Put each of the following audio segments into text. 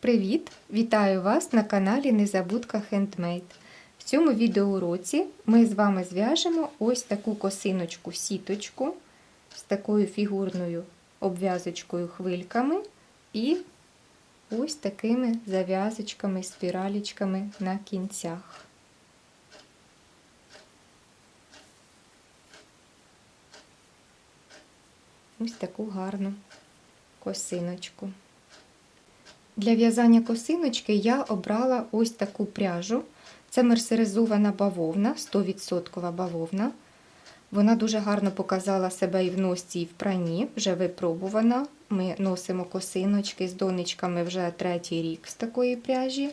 Привіт! Вітаю вас на каналі Незабудка Хендмейд. В цьому відеоуроці ми з вами зв'яжемо ось таку косиночку сіточку з такою фігурною обв'язочкою хвильками і ось такими зав'язочками, спіралічками на кінцях. Ось таку гарну косиночку. Для в'язання косиночки я обрала ось таку пряжу. Це мерсеризована бавовна, 100% бавовна. Вона дуже гарно показала себе і в носці, і в прані, вже випробувана. Ми носимо косиночки з донечками вже третій рік з такої пряжі.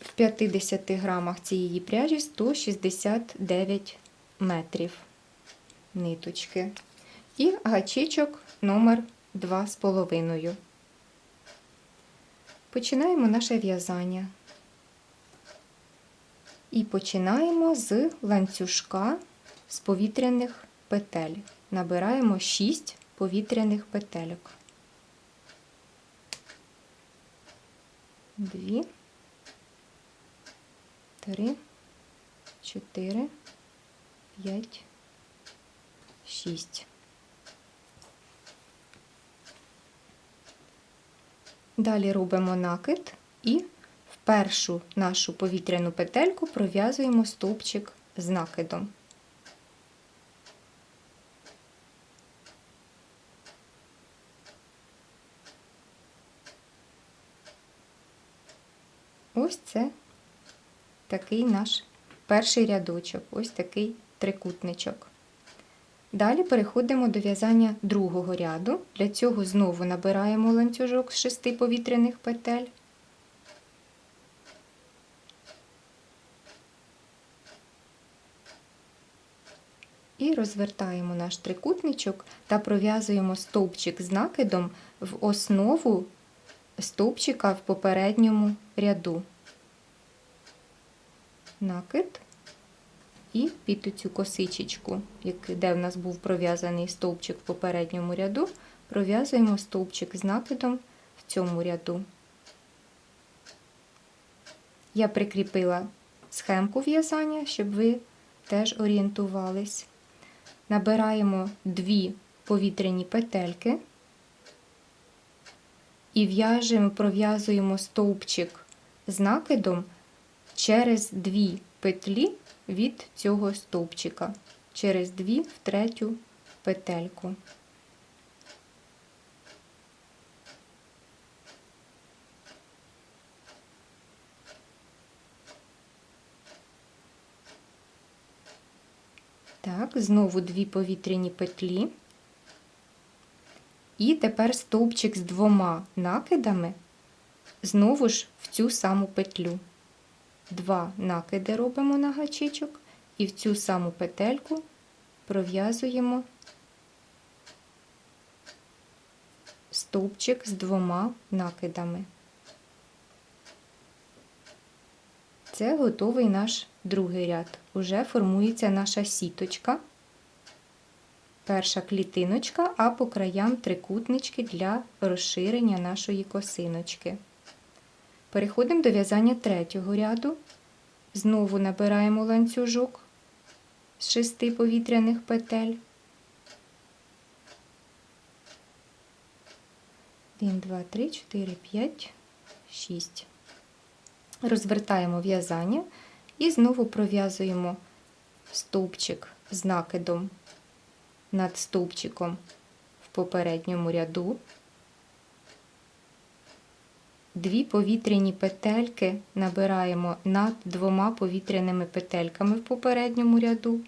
В 50 грамах цієї пряжі 169 метрів ниточки. І гачичок номер 2,5. Починаємо наше в'язання. І починаємо з ланцюжка з повітряних петель. Набираємо 6 повітряних петельок. Дві, три, чотири, п'ять, шість. Далі робимо накид і в першу нашу повітряну петельку пров'язуємо стовпчик з накидом. Ось це такий наш перший рядочок, ось такий трикутничок. Далі переходимо до в'язання другого ряду. Для цього знову набираємо ланцюжок з шести повітряних петель. І розвертаємо наш трикутничок та пров'язуємо стовпчик з накидом в основу стовпчика в попередньому ряду. Накид. І під цю косичечку, де в нас був пров'язаний стовпчик в попередньому ряду, пров'язуємо стовпчик з накидом в цьому ряду. Я прикріпила схемку в'язання, щоб ви теж орієнтувались. Набираємо дві повітряні петельки і в'яжемо, пров'язуємо стовпчик з накидом через дві петлі від цього стовпчика через дві в третю петельку. Так, знову дві повітряні петлі. І тепер стовпчик з двома накидами знову ж в цю саму петлю. Два накиди робимо на гачичок і в цю саму петельку пров'язуємо стовпчик з двома накидами. Це готовий наш другий ряд. Уже формується наша сіточка. Перша клітиночка, а по краям трикутнички для розширення нашої косиночки. Переходимо до в'язання третього ряду. Знову набираємо ланцюжок з шести повітряних петель. 1, 2, 3, 4, 5, 6. Розвертаємо в'язання і знову пров'язуємо стовпчик з накидом над стовпчиком в попередньому ряду. Дві повітряні петельки набираємо над двома повітряними петельками в попередньому ряду,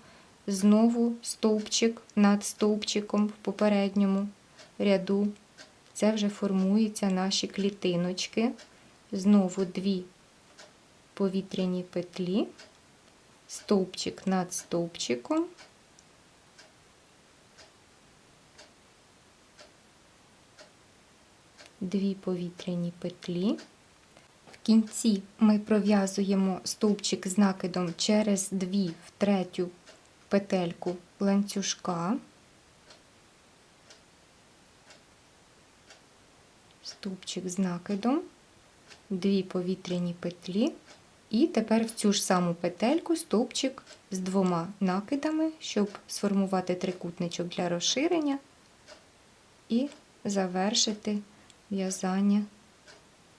знову стовпчик над стовпчиком в попередньому ряду. Це вже формуються наші клітиночки. Знову дві повітряні петлі, стовпчик над стовпчиком. Дві повітряні петлі. В кінці ми пров'язуємо стовпчик з накидом через дві в третю петельку ланцюжка. стовпчик з накидом, дві повітряні петлі, і тепер в цю ж саму петельку стовпчик з двома накидами, щоб сформувати трикутничок для розширення і завершити в'язання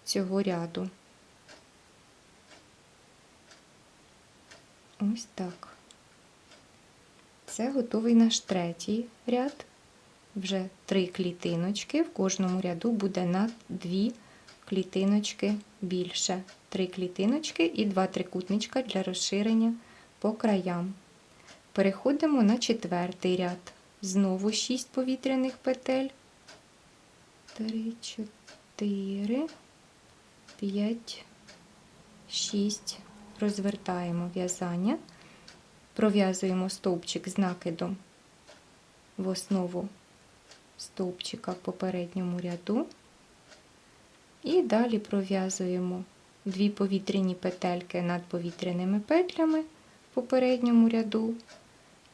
цього ряду. Ось так. Це готовий наш третій ряд. Вже три клітиночки. В кожному ряду буде на дві клітиночки більше. Три клітиночки і два трикутничка для розширення по краям. Переходимо на четвертий ряд. Знову 6 повітряних петель. 3, 4, 5, 6. Розвертаємо в'язання, пров'язуємо стовпчик з накидом в основу стовпчика в попередньому ряду. І далі пров'язуємо дві повітряні петельки над повітряними петлями в попередньому ряду,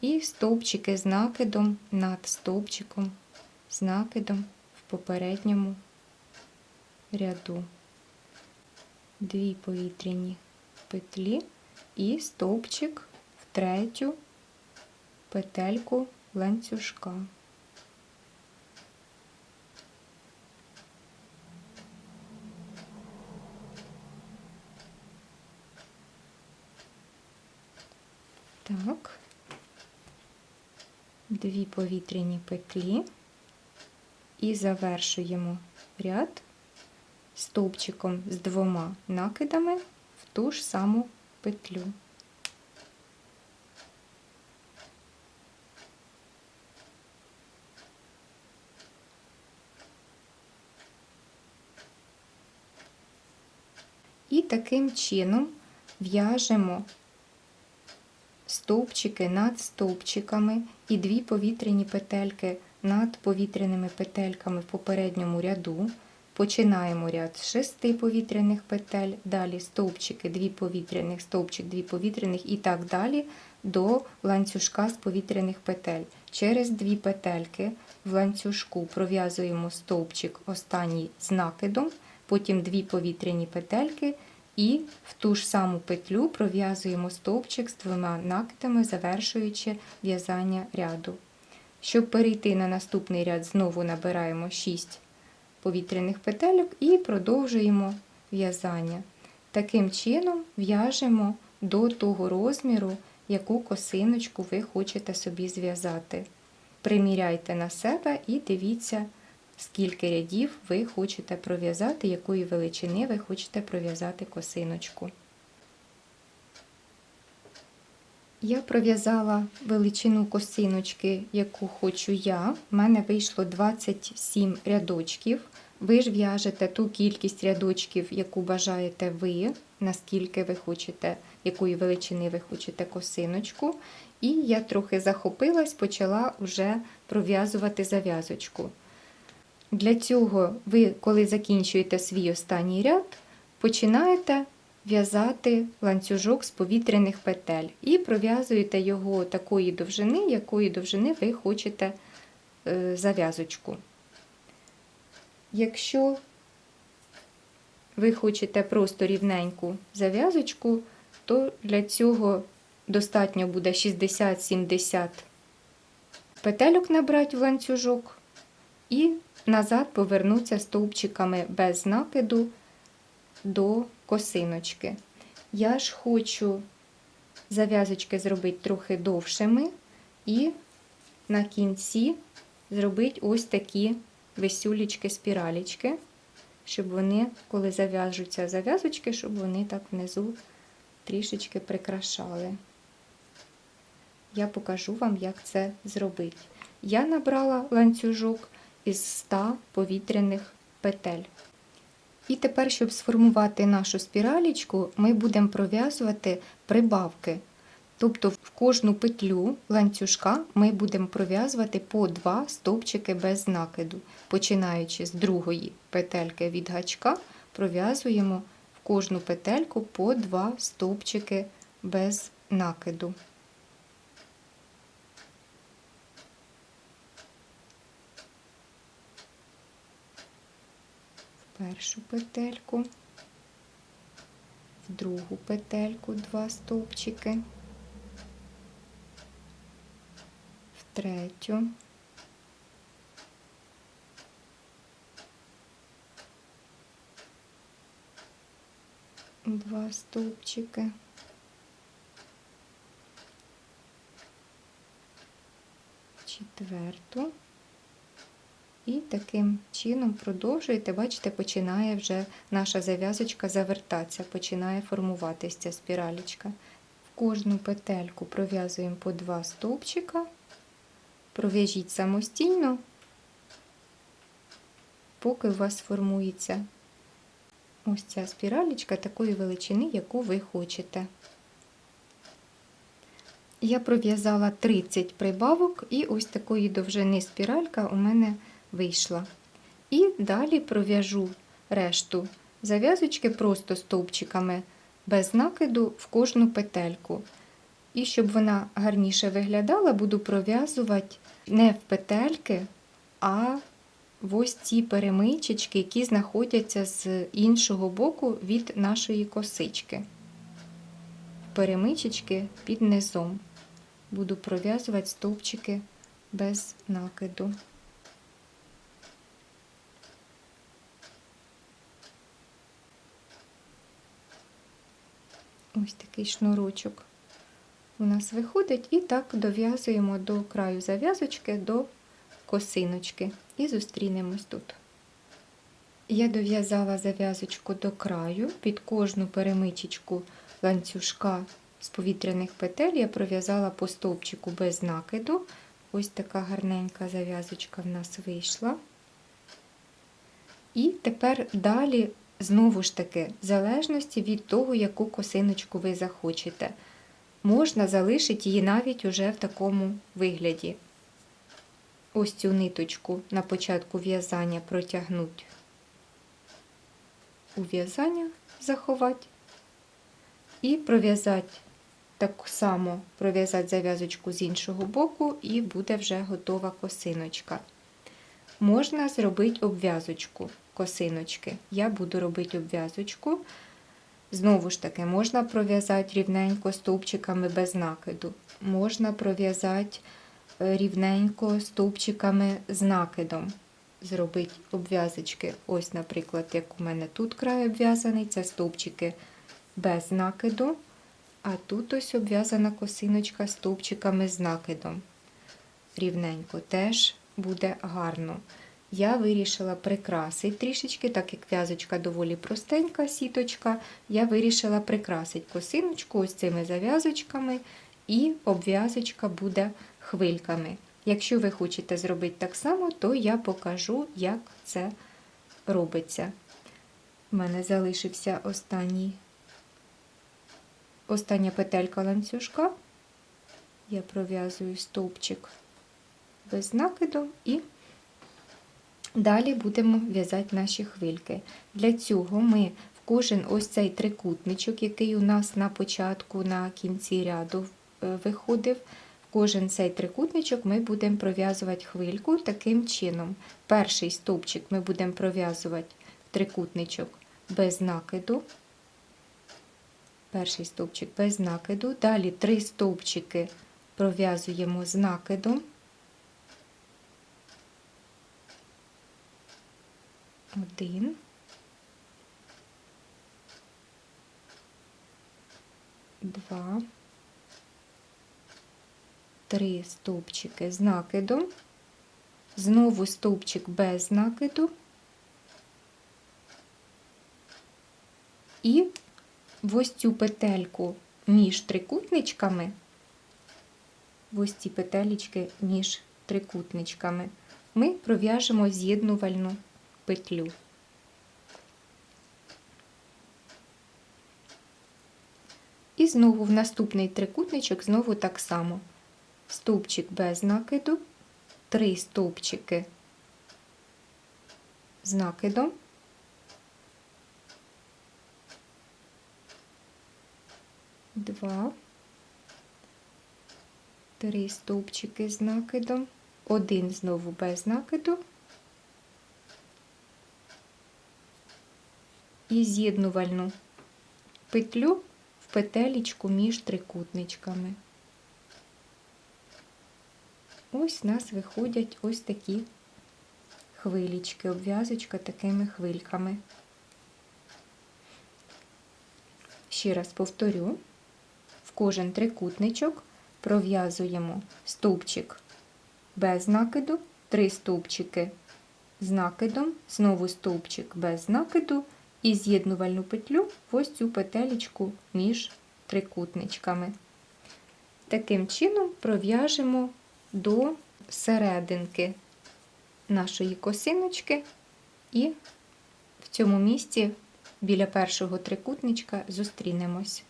і стовпчики з накидом над стовпчиком з накидом попередньому ряду. Дві повітряні петлі і стовпчик в третю петельку ланцюжка. Так, дві повітряні петлі і завершуємо ряд стовпчиком з двома накидами в ту ж саму петлю. І таким чином в'яжемо стовпчики над стовпчиками і дві повітряні петельки над повітряними петельками в попередньому ряду. Починаємо ряд з 6 повітряних петель, далі стовпчики, 2 повітряних, стовпчик, 2 повітряних і так далі до ланцюжка з повітряних петель. Через 2 петельки в ланцюжку пров'язуємо стовпчик останній з накидом, потім 2 повітряні петельки і в ту ж саму петлю пров'язуємо стовпчик з двома накидами, завершуючи в'язання ряду. Щоб перейти на наступний ряд, знову набираємо 6 повітряних петельок і продовжуємо в'язання. Таким чином в'яжемо до того розміру, яку косиночку ви хочете собі зв'язати. Приміряйте на себе і дивіться, скільки рядів ви хочете пров'язати, якої величини ви хочете пров'язати косиночку. Я пров'язала величину косиночки, яку хочу я. У мене вийшло 27 рядочків. Ви ж в'яжете ту кількість рядочків, яку бажаєте ви, наскільки ви хочете, якої величини ви хочете косиночку. І я трохи захопилась, почала вже пров'язувати зав'язочку. Для цього ви, коли закінчуєте свій останній ряд, починаєте в'язати ланцюжок з повітряних петель і пров'язуєте його такої довжини, якої довжини ви хочете е, зав'язочку. Якщо ви хочете просто рівненьку зав'язочку, то для цього достатньо буде 60-70 петельок набрати в ланцюжок і назад повернуться стовпчиками без накиду до косиночки. Я ж хочу зав'язочки зробити трохи довшими і на кінці зробити ось такі висюлічки, спіралічки, щоб вони, коли зав'яжуться зав'язочки, щоб вони так внизу трішечки прикрашали. Я покажу вам, як це зробити. Я набрала ланцюжок із 100 повітряних петель. І тепер, щоб сформувати нашу спіралічку, ми будемо пров'язувати прибавки. Тобто в кожну петлю ланцюжка ми будемо пров'язувати по два стовпчики без накиду. Починаючи з другої петельки від гачка, пров'язуємо в кожну петельку по два стовпчики без накиду. Першу петельку, в другу петельку два стовпчики, в третю, два стовпчики. Четверту. І таким чином продовжуєте, бачите, починає вже наша зав'язочка завертатися, починає формуватися ця спіралічка. В кожну петельку пров'язуємо по два стовпчика, пров'яжіть самостійно, поки у вас формується ось ця спіралічка такої величини, яку ви хочете. Я пров'язала 30 прибавок, і ось такої довжини спіралька у мене вийшла. І далі пров'яжу решту зав'язочки просто стовпчиками без накиду в кожну петельку. І щоб вона гарніше виглядала, буду пров'язувати не в петельки, а в ось ці перемичечки, які знаходяться з іншого боку від нашої косички. Перемичечки під низом. Буду пров'язувати стовпчики без накиду. Ось такий шнурочок у нас виходить, і так дов'язуємо до краю зав'язочки до косиночки і зустрінемось тут. Я дов'язала зав'язочку до краю, під кожну перемичечку ланцюжка з повітряних петель я пров'язала по стовпчику без накиду. Ось така гарненька зав'язочка в нас вийшла. І тепер далі, знову ж таки, в залежності від того, яку косиночку ви захочете, можна залишити її навіть уже в такому вигляді. Ось цю ниточку на початку в'язання протягнути у в'язання, заховати і пров'язати так само пров'язати зав'язочку з іншого боку, і буде вже готова косиночка. Можна зробити обв'язочку косиночки. Я буду робити обв'язочку. Знову ж таки, можна пров'язати рівненько стовпчиками без накиду. Можна пров'язати рівненько стовпчиками з накидом. Зробити обв'язочки. Ось, наприклад, як у мене тут край обв'язаний, це стовпчики без накиду. А тут ось обв'язана косиночка стовпчиками з накидом. Рівненько теж буде гарно. Я вирішила прикрасити трішечки, так як в'язочка доволі простенька, сіточка, я вирішила прикрасити косиночку ось цими зав'язочками, і обв'язочка буде хвильками. Якщо ви хочете зробити так само, то я покажу, як це робиться. У мене залишився останній остання петелька ланцюжка, я пров'язую стовпчик без накиду і далі будемо в'язати наші хвильки. Для цього ми в кожен ось цей трикутничок, який у нас на початку, на кінці ряду е, виходив, в кожен цей трикутничок ми будемо пров'язувати хвильку таким чином. Перший стовпчик ми будемо пров'язувати трикутничок без накиду перший стовпчик без накиду, далі три стовпчики пров'язуємо з накидом. Один. Два, три стовпчики з накидом, знову стовпчик без накиду. І ось цю петельку між трикутничками, ось ці петелечки між трикутничками, ми пров'яжемо з'єднувальну петлю. І знову в наступний трикутничок знову так само. Стовпчик без накиду, три стовпчики з накидом. два, три стовпчики з накидом, один знову без накиду, і з'єднувальну петлю в петелечку між трикутничками. Ось у нас виходять ось такі хвилічки, обв'язочка такими хвильками. Ще раз повторю, в кожен трикутничок пров'язуємо стовпчик без накиду, три стовпчики з накидом, знову стовпчик без накиду і з'єднувальну петлю в ось цю петелечку між трикутничками. Таким чином пров'яжемо до серединки нашої косиночки і в цьому місці біля першого трикутничка зустрінемось.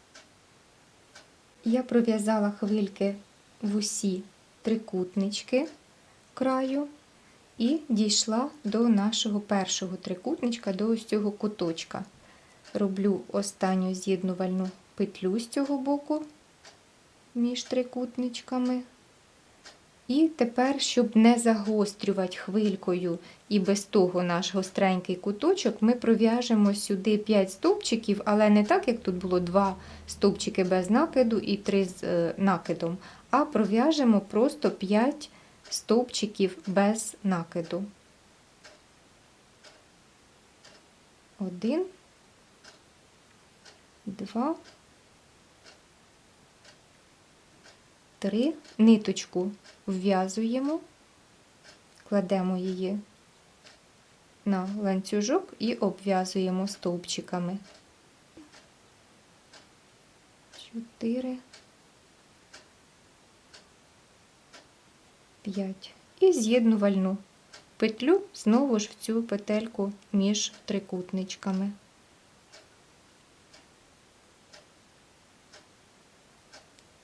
Я пров'язала хвильки в усі трикутнички краю і дійшла до нашого першого трикутничка, до ось цього куточка. Роблю останню з'єднувальну петлю з цього боку між трикутничками. І тепер, щоб не загострювати хвилькою і без того наш гостренький куточок, ми пров'яжемо сюди 5 стовпчиків, але не так, як тут було 2 стовпчики без накиду і 3 з е, накидом, а пров'яжемо просто 5 стовпчиків без накиду. Один, два, три. Ниточку вв'язуємо, кладемо її на ланцюжок і обв'язуємо стовпчиками. Чотири. 5 і з'єднувальну петлю знову ж в цю петельку між трикутничками.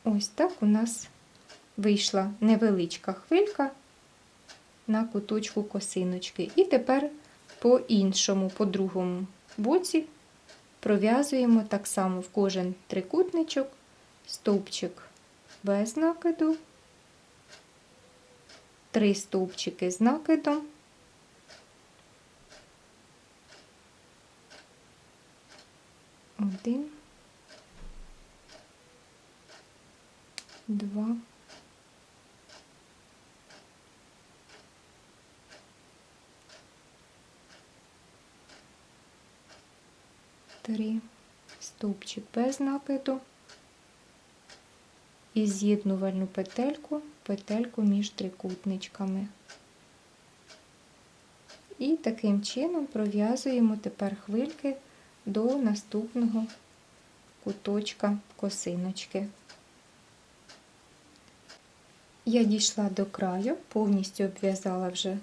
Ось так у нас вийшла невеличка хвилька на куточку косиночки. І тепер по іншому, по другому боці пров'язуємо так само в кожен трикутничок, стовпчик без накиду три стовпчики з накидом. Один, два, три, стовпчик без накиду і з'єднувальну петельку, петельку між трикутничками. І таким чином пров'язуємо тепер хвильки до наступного куточка косиночки. Я дійшла до краю, повністю обв'язала вже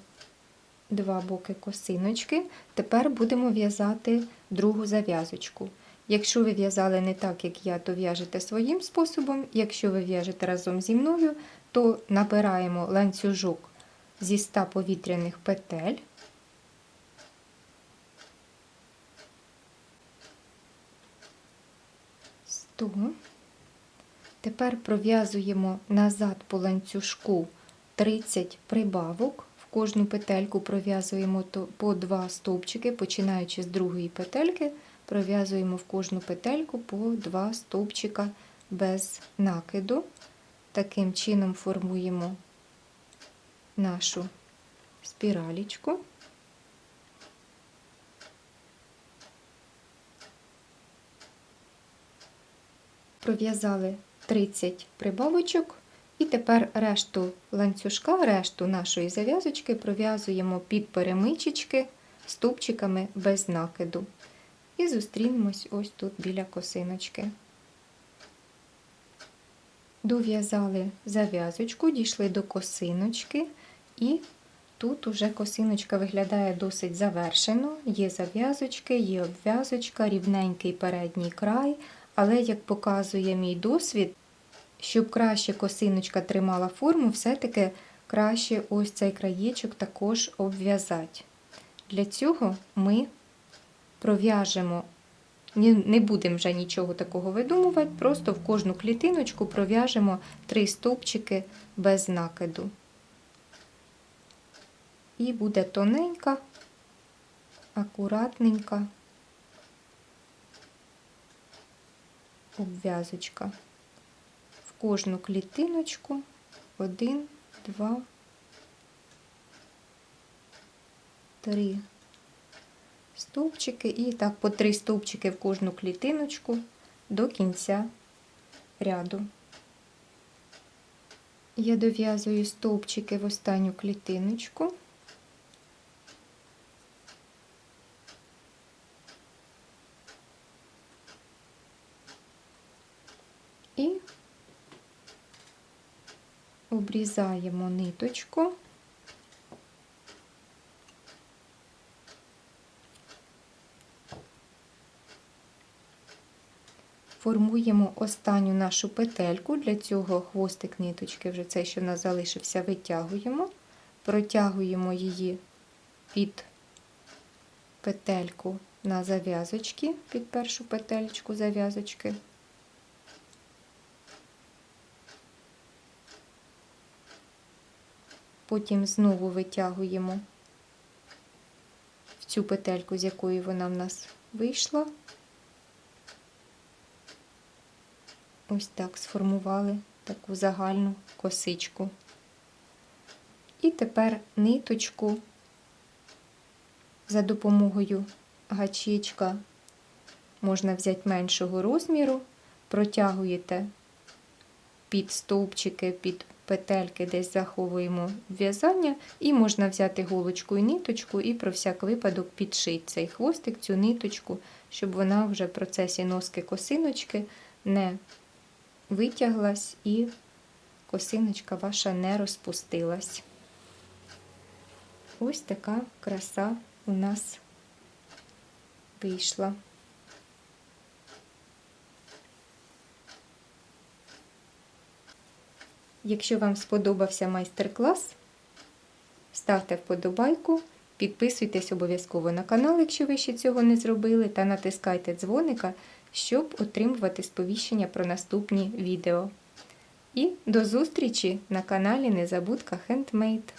два боки косиночки. Тепер будемо в'язати другу зав'язочку. Якщо ви в'язали не так, як я, то в'яжете своїм способом. Якщо ви в'яжете разом зі мною, то набираємо ланцюжок зі 100 повітряних петель. Сто. Тепер пров'язуємо назад по ланцюжку 30 прибавок. В кожну петельку пров'язуємо по 2 стовпчики, починаючи з другої петельки пров'язуємо в кожну петельку по два стовпчика без накиду. Таким чином формуємо нашу спіралічку. Пров'язали 30 прибавочок, і тепер решту ланцюжка, решту нашої зав'язочки пров'язуємо під перемичечки стовпчиками без накиду. І зустрінемось ось тут біля косиночки. Дов'язали зав'язочку, дійшли до косиночки, і тут уже косиночка виглядає досить завершено. Є зав'язочки, є обв'язочка, рівненький передній край, але, як показує мій досвід, щоб краще косиночка тримала форму, все-таки краще ось цей краєчок також обв'язати. Для цього ми пров'яжемо, не будемо вже нічого такого видумувати, просто в кожну клітиночку пров'яжемо три стовпчики без накиду. І буде тоненька, акуратненька обв'язочка. В кожну клітиночку один, два, три стовпчики і так по три стовпчики в кожну клітиночку до кінця ряду. Я дов'язую стовпчики в останню клітиночку. І обрізаємо ниточку. Формуємо останню нашу петельку. Для цього хвостик ниточки, вже цей, що в нас залишився, витягуємо, протягуємо її під петельку на зав'язочки, під першу петельку зав'язочки. Потім знову витягуємо в цю петельку, з якої вона в нас вийшла. Ось так сформували таку загальну косичку. І тепер ниточку за допомогою гачечка можна взяти меншого розміру, протягуєте під стовпчики, під петельки, десь заховуємо в'язання, і можна взяти голочку і ниточку, і про всяк випадок підшити цей хвостик, цю ниточку, щоб вона вже в процесі носки косиночки не витяглась і косиночка ваша не розпустилась. Ось така краса у нас вийшла. Якщо вам сподобався майстер-клас, ставте вподобайку, підписуйтесь обов'язково на канал, якщо ви ще цього не зробили, та натискайте дзвоника, щоб отримувати сповіщення про наступні відео. І до зустрічі на каналі Незабудка Хендмейд.